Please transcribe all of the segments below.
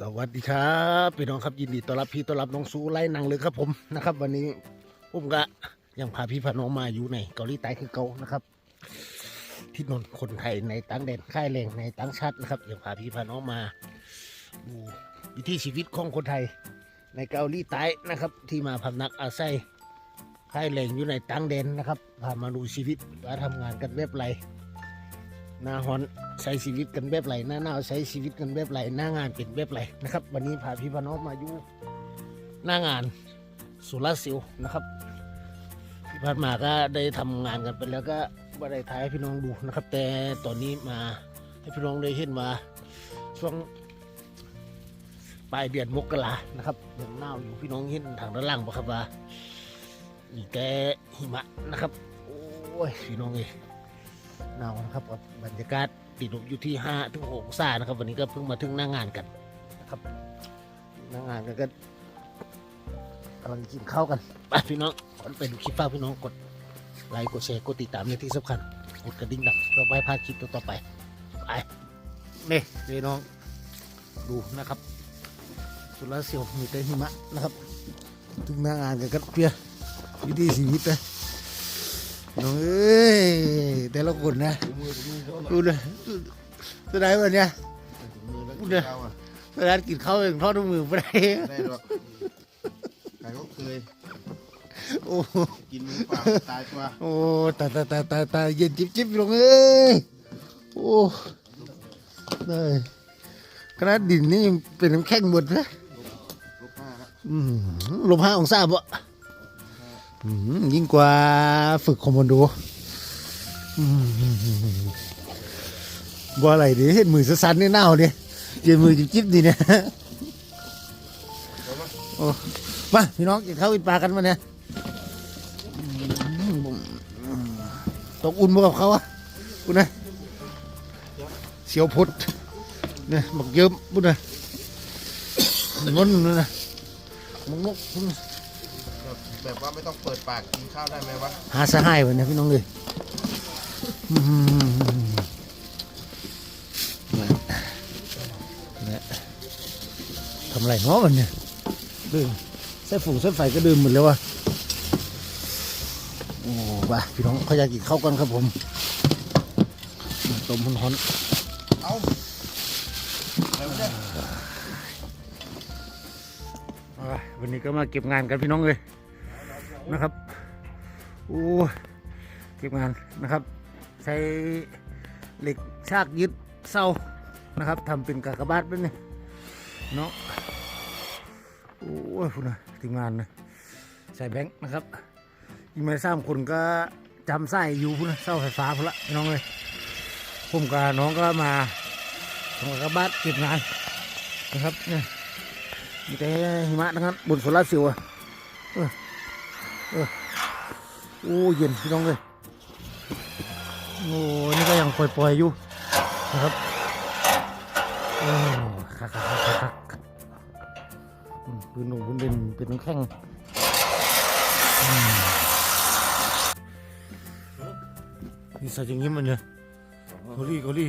สวัสดีครับพี่น้องครับยินดีต้อนรับพี่ต้อนรับน้องสู้ไล่นังเลยครับผมนะครับ วันนี้ผมก็ยังพาพี่พาน้องมาอยู่ในเกาหลีใต้คือเก่านะครับ ที่นนคนไทยในต่างแดนค่ายแรงในต่างชาตินะครับยังพาพี่พาน้องมาดูวิถีชีวิตของคนไทย ในเกาหลีใต้นะครับ ที่มาพำนักอาศัยค่ายแรงอยู่ในต่างแดนนะครับพามาดูชีวิตว่าทำงานกันแบบไร หน้าฮอนใช้ชีวิตกันแบบไรหน้าหนาวใช้ชีวิตกันแบบไรหน้างานเป็นแบบไรนะครับ วันนี้พาพี่พน้องมาอยู่หน้างานสุรศิลป์นะครับที่ผ่านมาก็ได้ทำงานกันไปแล้วก็ไม่ได้ถ่ายให้พี่น้องดูนะครับ แต่ตอนนี้มาให้พี่น้องได้เห็นว่าช่วงปลายเดือนมกรานะครับเดือนหนาวอยู่พี่น้องเห็นทางด้านล่างบ่ครับว่ามีแต่หิมะนะครับ โอ้ยพี่น้องเอ้ย หนาวนะครับกับบรรยากาศติดลบอยู่ที่5ถึง6องศานะครับ วันนี้ก็เพิ่งมาถึงหน้างงานกันนะครับหน้างงานกันก็กำลังกินข้าวกันไปพี่น้องก่อนไปดูคลิปฝากพี่น้องกดไลค์กดแชร์กดติดตามในที่สำคัญกดกระดิ่งดังเพื่อไม่พลาดคลิปต่อไปไปเน่พี่น้องดูนะครับ สุรเสียวมีแต่หิมะนะครับ ถึงหน้างานกันกันเพียวิธีชีวิตนะ น้องเอ้ยแต่ละคนนะดูนะจะได้วันเนี้ยพูดเลยเอาอะจะได้กินข้าวเองทอดมือไม่ได้ได้หรอกใครก็เคยโอ้กินมือเปล่าตายตัวโอ้ตายตายตายตายตายเย็นจิ๊บจิ๊บลงเอ้ยโอ้ได้ขนาดดินนี่ยังเป็นน้ำแข็งหมดนะลูกห้าแล้วอืมลมห้าองศาบ่อืม ยิ่งกว่าฝึกคอมมานโดอืมบ่อะไรดิเห็นมือสั่นๆนี่หนาวดิเย็นมือจิ๊บจิ๊บดีเนี่ยโอ้มาพี่น้องกินข้าวกินปลากันมาเนี่ยตกอุ่นมากับเขาอะคุณนะเสียวพุดเนี่ยหมักเยิ้มบุญนะงนนะนะหมักนกพุ่น แบบว่าไม่ต้องเปิดปากกินข้าวได้ไหมวะหาสหายวันนี้พี่น้องเลยอืมเนี่ยเนี่ยทำไรเนาะมันเนี่ยดื่มเส้นฝูงเส้นไฟก็ดื่มหมดแล้ววะโอ้บ้าพี่น้องเขาอยากกินข้าวกันครับผมต้มฮ้อนๆเอาแล้วเนี่ยอ่าวันนี้ก็มาเก็บงานกันพี่น้องเลย นะครับ โอ้เก็บงานนะครับ ใช้เหล็กชากยึดเสานะครับทำเป็นกากบาทเป็นนี่เนาะโอ้ยคุณนะทีมงานนะใส่แบงค์นะครับอีกไม่สามคนก็จำไส้อยู่พุ่นนะเสาไฟฟ้าพุ่นละน้องเลยผมกับน้องก็มาทำกากบาทเก็บงานนะครับเนี่ยมีแต่หิมะนะครับบนโซลาร์เซลล์อะ ออเออโอ้เย็นพี่น้องเลยโอ้นี่ก็ยังปล่อยๆอยู่นะครับโอ้คักคักคักคักคักอืมปืนหนุ่มปืนเด่นเป็นน้ำแข็งอืมนี่ใส่อย่างนี้มันเนี่ยเกาหลีเกาหลี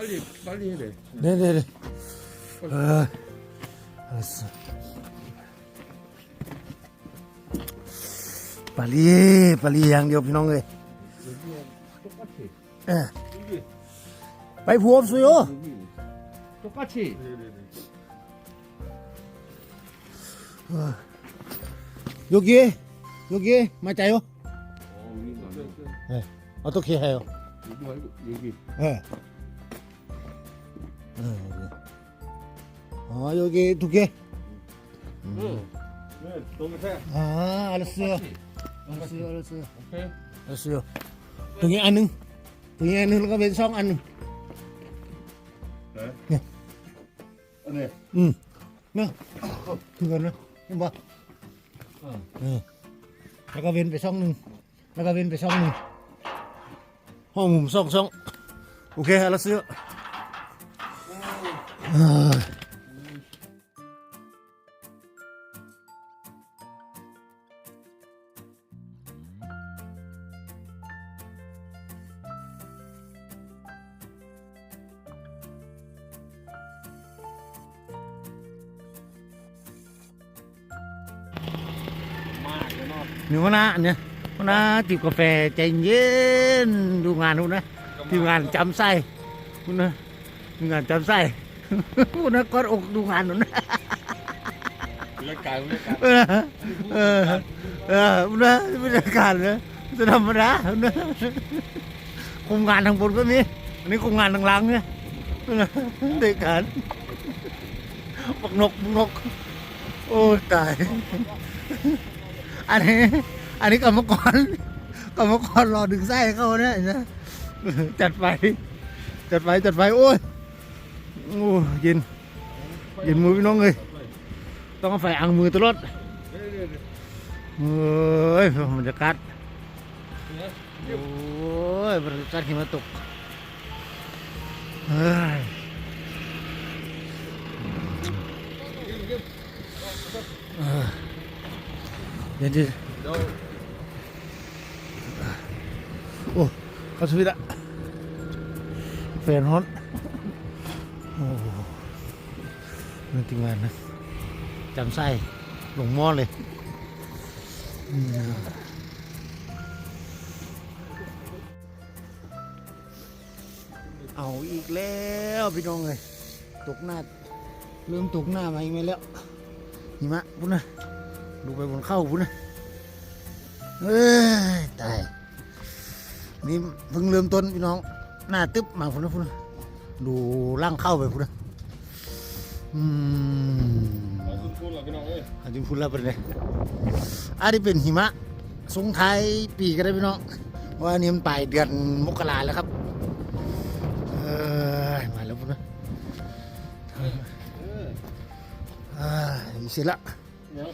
빨리 빨리 해야 돼. 네네네. 아, 알았어. ปลาลีปลาลีอย่างเดียวพี่น้องเลยเออ 여기 ไปผัวสุโย 똑같이 어. 여기에 여기에 맞아요? 예. 어떻게 해요? 여기 말고 여기 예. 어, 여기. 아 여기 두 개. 응. 네, 동생 아 알았어요. 똑같이 เราซื้อเราซื้อโอเคเราซื้อตรงนี้อันนึงตรงนี้อันนึงแล้วก็เป็นช่องอันนึงเนี่ยอันนี้อืมเนาะถึงกันนะเห็นปะอืมแล้วก็เว้นไปช่องหนึ่งแล้วก็เว้นไปช่องหนึ่งห้องมุมช่องช่องโอเคเราซื้อ หนูนะอันเนี่ยนะจิบกาแฟใจเย็นดูงานนู้นนะทีมงานจำไส้คุณนะทีมงานจำไส้คุณนะกอดอกดูงานนู้นนะเรื่องการเรื่องการเออเออเออคุณนะบรรยากาศนะจะธรรมดาคุณนะคุมงานทางบนก็มีอันนี้คุมงานทางหล่างเนี่ยเด็กกันบักนกบักนก โอ้ตาย อันนี้ อันนี้กรรมกรกรรมกรรอดึงไส้เขาเนี่ยนะจัดไปจัดไปจัดไปโอ้ยโอ้เย็นเย็นมือพี่น้องเลยต้องเอาไฟอังมือตลอดเฮ้ยบรรยากาศโอ้ยบรรยากาศหิมะตกเฮ้ยเออ เย็นดิเดี๋ยวโอ้เข้าสวิตอะแฟนฮอตโอ้โหนี่ทีมงานนะจำไส้ลงหม้อเลยเอาอีกแล้วพี่น้องเลยตกหน้าเริ่มตกหน้ามาอีกไหมแล้วหิมะพุ่นนะ ดูไปบนเข้าพุ่นนะเอ้ยตายนี่เพิ่งเริ่มต้นพี่น้องหน้าตึ๊บมาพุ่นนะพุ่นนะดูร่างเข้าไปพุ่นนะอืมอาสุดพูดล้วพี่น้องเอ้ยอันนี้พุ่นล้วเป็นไงอันนี้เป็นหิมะสงท้ายปีก็ได้พี่น้องว่านนี้มันปลายเดือนมกราแล้วครับเออมาแล้วพุ่นนะอ่าเสร็จละเสียว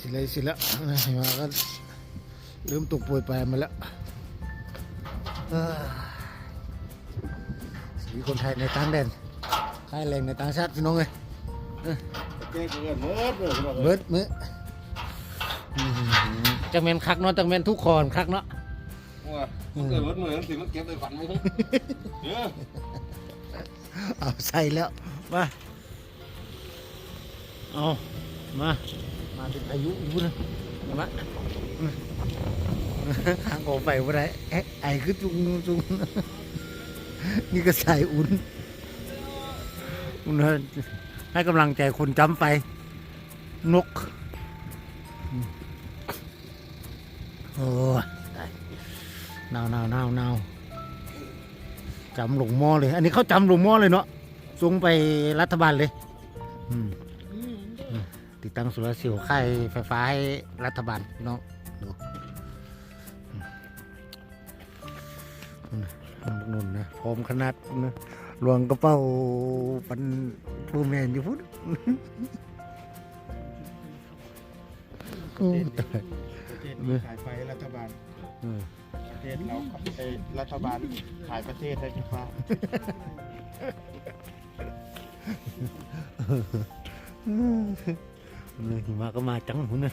สร็จเลยเสร็จแล้วหิมะก็เริ่มตกโปรยปลายมาแล้วเอ้ยสีคนไทยในต่างแดนค่ายแรงในต่างชาติพี่น้องเลยแก้เกินเมื่อเลยพี่น้องเอ้ยเบิดมืออื้อหือจังแมนคักเนาะจังแมนทุกคนคักเนาะว่าเกิดรถเหมือนสิมันเก็บไปฝันมึงเดี๋ยวเอาใส่แล้วมาเอามา มาเป็นพายุอยู่นะมทางออกไปว่าไรเอ๊ะไอคือจุงจุงนี่ก็ใส่อุ่นอุ่นให้ให้กำลังใจคนจำไป นก โอ้หนาวหนาวหนาวหนาวจำหลงหม้อเลย อันนี้เขาจำหลงหม้อเลยเนาะส่งไปรัฐบาลเลย อืม ติดตั้งโซลาร์เซลล์ค่ายไฟฟ้าให้รัฐบาลพี่น้องดูนุ่นนะพร้อมขนาดนะหลวงกระเป๋าปันปูแมนอยู่พุทธประเทศนี้ขายไฟรัฐบาลประเทศเราเอ้รัฐบาลขายประเทศให้ไฟฟ้า เลยหิมะก็มาจังหุ่นนะ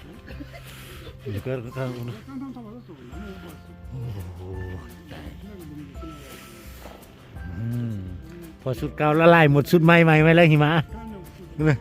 เดี๋ยวก็ข้างหุ่นนะโอ้โหพอสุดเก่าละลายหมดสุดใหม่ใหม่ไว้แล้วหิมะนะ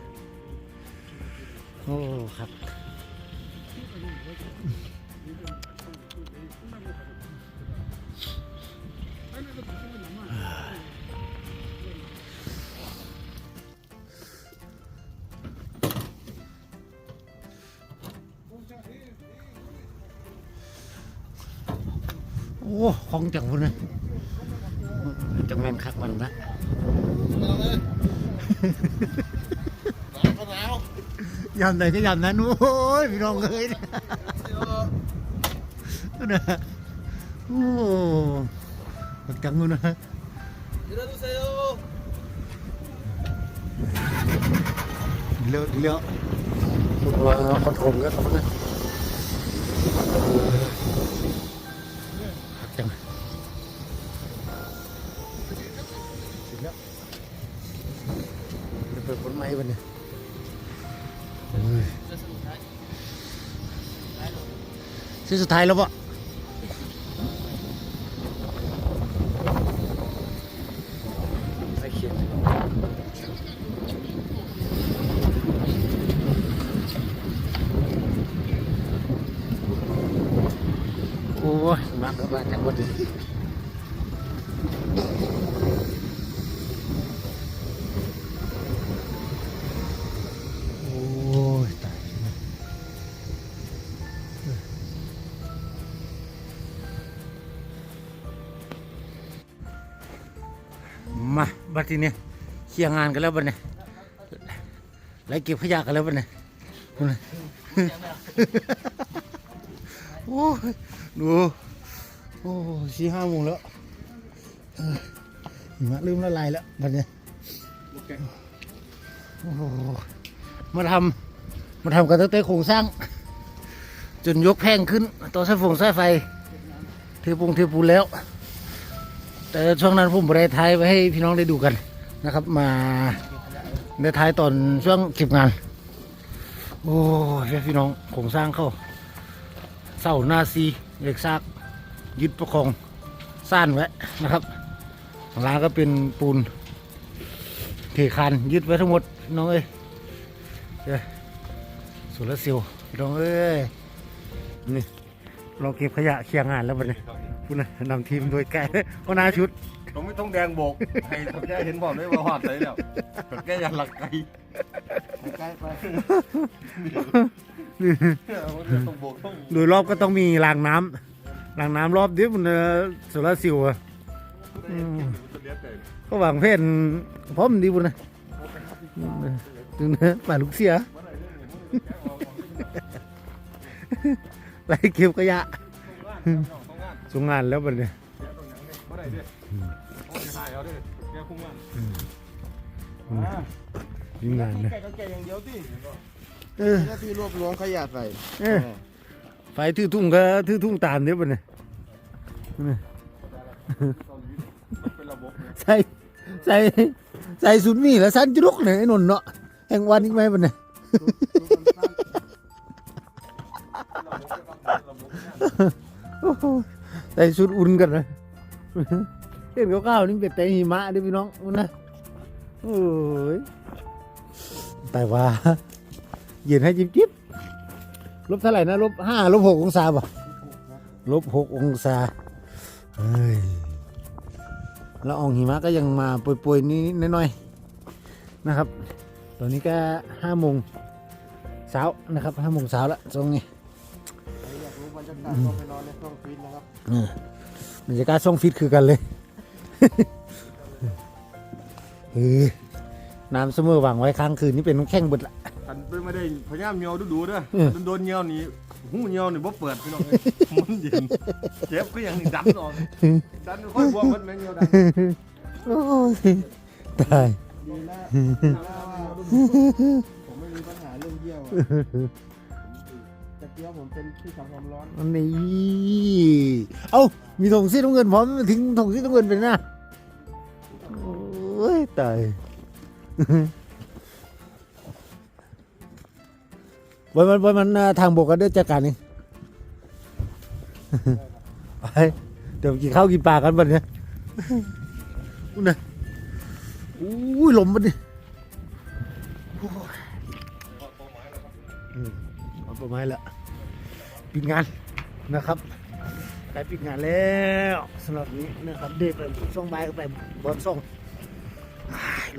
โอ้ของจังพุ่นนะจังแมนคักมันนะยำไหนก็ยันนั้นโอ้ยพี่น้องเลยนะโอ้จังเลยนะเลืยวเลือกดมาคอนโทรลกันนะ ชิ้นสุดท้ายแล้วปะโอ้ยมากกว่าจังหวัด ทีนี้เคลียร์งานกันแล้วบัดนี้ไล่เก็บขยะกันแล้วบัดนี้โอ้ยดูโอ้สี่ห้าโมงแล้วหิมะเริ่มละลายแล้วบัดเนี้ยโอ้มาทำมาทำกันตั้งแต่โครงสร้าง จนยกแพงขึ้นต่อสายฟงสายไฟเทปูงเทปูนแล้ว แต่ช่วงนั้นผมไม่ได้ท้ายไว้ให้พี่น้องได้ดูกันนะครับ มาได้ท้ายตอนช่วงเก็บงาน โอ้ยพี่น้องโครงสร้างเข้าเสาหน้าซีเหล็กซาก ยึดประคองสั้นไว้นะครับข้างล่างก็เป็นปูนเทคานยึดไว้ทั้งหมดน้องเอ้ยเอ้ยสุรเซียวพี่น้องเอ้ยนี่เราเก็บขยะเคลียร์งานแล้ววันนี้ พูดนะนำทีมโดยแกก็นาชุด ต้องไม่ต้องแดงโบกให้คนแก่เห็นบอกด้วยว่าหอดเลยแล้วคนแก่อย่าหลักไกลใกล้ไปต้องโบกต้องโดยรอบก็ต้องมีรางน้ำรางน้ำรอบเดียวมันเอ่อโซลาร์เซิลล์อะอืมก็วางเพศพร้อมดีบุญนะดูนะป่าลูกเสียไล่เก็บขยะ ส่งงานแล้วบัดเนี่ยไม่ได้ด้วยโอ้ยถ่ายเอาด้วยแกพุ่งมันยิ่งงานนะแกก็แกอย่างเดียวสิเออหน้าที่รวบรวมขยะใส่เออไฟถือทุ่งก็ถือทุ่งตามเดี๋ยวบัดเนี่ยเป็นระบบเนี่ยใส่ใส่ใส่สุดมีแล้วสั้นจุลุกเนี่ยไอ้นนท์เนาะแห่งวันอีกไหมบัดเนี่ยโอ้โห ใส่ชุดอุ่นกันเลยเห็นก้าวๆนี่เป็นแต่หิมะดิพี่น้องมันนะโอ้ยแต่ว่าเย็นให้จิ๊บจิ๊บลบเท่าไหร่นะลบห้าลบหกองศาป่ะลบหกองศาเฮ้ยแล้วอองหิมะก็ยังมาป่วยๆนี้น้อยๆนะครับ ตอนนี้ก็ห้าโมงเช้านะครับห้าโมงเช้าแล้วตรงนี้ รอยากรู้บรรยากาศก็ไปนอนในห้องฟิตนะครับเออบรรยากาศช่องฟิตคือกันเลยเออน้ำเสมอหวังไว้ค้างคืนนี่เป็นน้ำแข็งเบดละ อันเป็นไม่ได้พยายามเงียวดูๆเด้อเออ โดนเงียวนี่หูเงียวนี่บ่เปิดพี่น้องเอ้ยมันเย็นเจ็บก็ยังนี่ดันออกดันค่อยบวมมันแม่งเงียวดันโอ้ยตายดีนะดีนะว่าผมไม่มีปัญหาเรื่องเยี่ยวอะตะ เกียบผมเป็นที่ทำความร้อนนนี้เอ้ามีถงสีน้ำเงินพร้อมทิ้งถงสีน้ำเงินไปนะโอ้ยตายวันมันวันมันทางบกกันด้อจัดการนี่ไปเดี๋ยวกินข้าวกินปลากันบัดเนี้ยอุ้ยนะอุ้ยลมบัดนี้โอ้ยอืมเอาต้นไม้ละ ปิดงานนะครับใกล้ปิดงานแล้วสำหรับนี้นะครับเด็กไปช่องใบายก็ไปบอลส่อง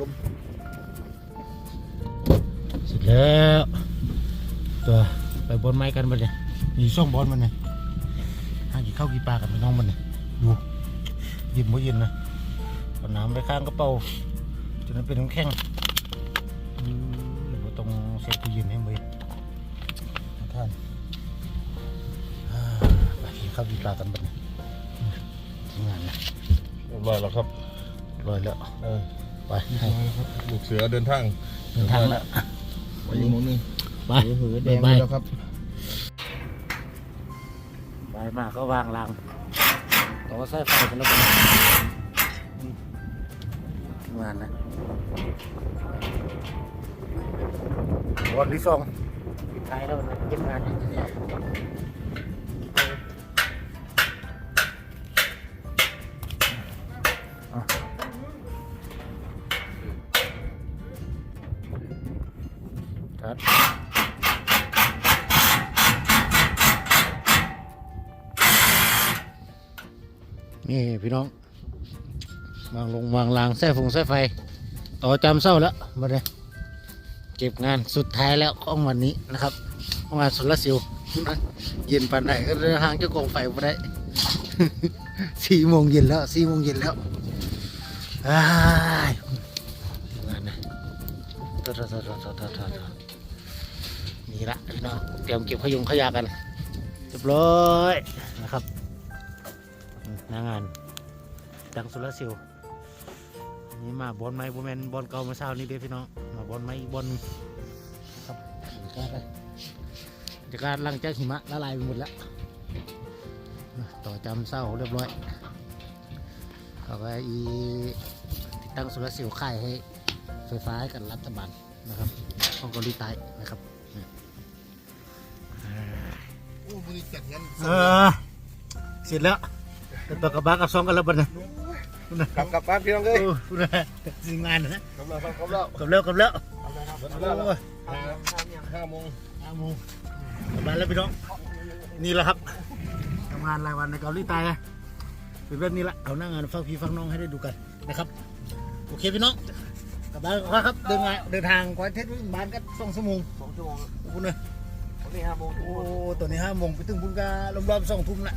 ลมเสร็จแล้วตัวไปบอลไม้กันบัดเนี่ยมีช่องบอลมันเนี่ยห้ากี่ข้าวกี่ปลากันไปน้องมันเนี่ยดูเยินบ่เย็นนะเอาน้ำไปข้างกระเป๋าจนนั้นเป็นน้ำแข็งอืมหรือว่าต้องเซ็ตตู้เย็นให้มันท่าน ไปกินข้าวกี่ปลากันบัดเนี่ยทำงานนะเรียบร้อยแล้วครับรอยแล้วเออไปลูกเสือเดินทางเดินทางแล้วไปอีกหมุมหนึงไปหือแดงไปแล้วครับไปมาก็วางรางต่อสายไฟกันแล้วกันงานนะวันที่สองปิดท้ายแล้วนะเก็บงาน นี่พี่น้องวางลงวางลางแส้ฟงแส้ไฟ ต่อจำเศร้าแล้วมาเลยเก็บงานสุดท้ายแล้วของวันนี้นะครับงานสุรศิวนะเย็นปานไหนก็เดินทางจะกองไฟมาได้สี่โมงเย็นแล้วสี่โมงเย็นแล้วอ้งานนะต่อต่อต่อต่อต่อต่อต่อนี่ละพี่น้องเตรียมเก็บขยงขยะกันเรียบร้อยนะครับ หน้างาน ดังสุรศิลป์นี่มาบอลไม้บอลแมนบอลเก่ามาเช้านี้เด้อพี่น้องมาบอลไม้อีกบอลหนึ่งครับบรรยากาศเลยบรรยากาศหลังจากหิมะละลายไปหมดแล้วต่อจำเศร้าเรียบร้อยเขาก็อีติดตั้งโซลาร์เซลล์ค่ายให้ไฟฟ้าให้กับรัฐบาลนะครับของเกาหลีใต้นะครับอืมโอ้มือจัดงั้นเออเสร็จแล้ว เป็นตัวกระบะกับซองกันแล้วบัดนะกลับกลับบ้านพี่น้องเอ้ยโอ้คุณนะสิ่งงานนะกลับแล้วกลับแล้วกับแล้วกับแล้วกลับโอ้แล้วยห้าโมงห้าโมงกลับบ้านแล้วพี่น้องนี่แหละครับทำงานรายวันในเกาหลีใต้นะเป็นแบบนี้ละเอาหน้างานฟังพี่ฟังน้องให้ได้ดูกันนะครับโอเคพี่น้องกลับบ้านก่อนครับเดินงานเดินทางกว่าเทศบ้านก็สองชั่วโมงสองชั่วโมงขอบคุณเลยวันนี้ห้าโมงโอ้ตอนนี้ห้าโมงไปถึงบุญการอบๆสองทุ่มละ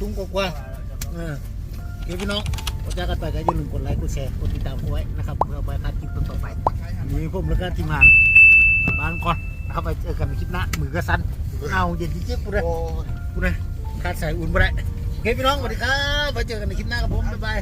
ทุ่งกว่าเออโอเคพี่น้องกดจากกันไปก็อย่าลืมกดไลค์กดแชร์กดติดตามเอาไว้นะครับเพื่อไปคาดคลิปต่อไปมีผมแล้วก็ทีมงานกลับบ้านก่อนนะครับไปเจอกันในคลิปหน้ามือก็สั้นเอาเย็นจิ๊บกูเลยโอ้กูเลยขาดสายอุ่นไปเลยโอเคพี่น้องสวัสดีครับไปเจอกันในคลิปหน้าครับผมบ๊ายบาย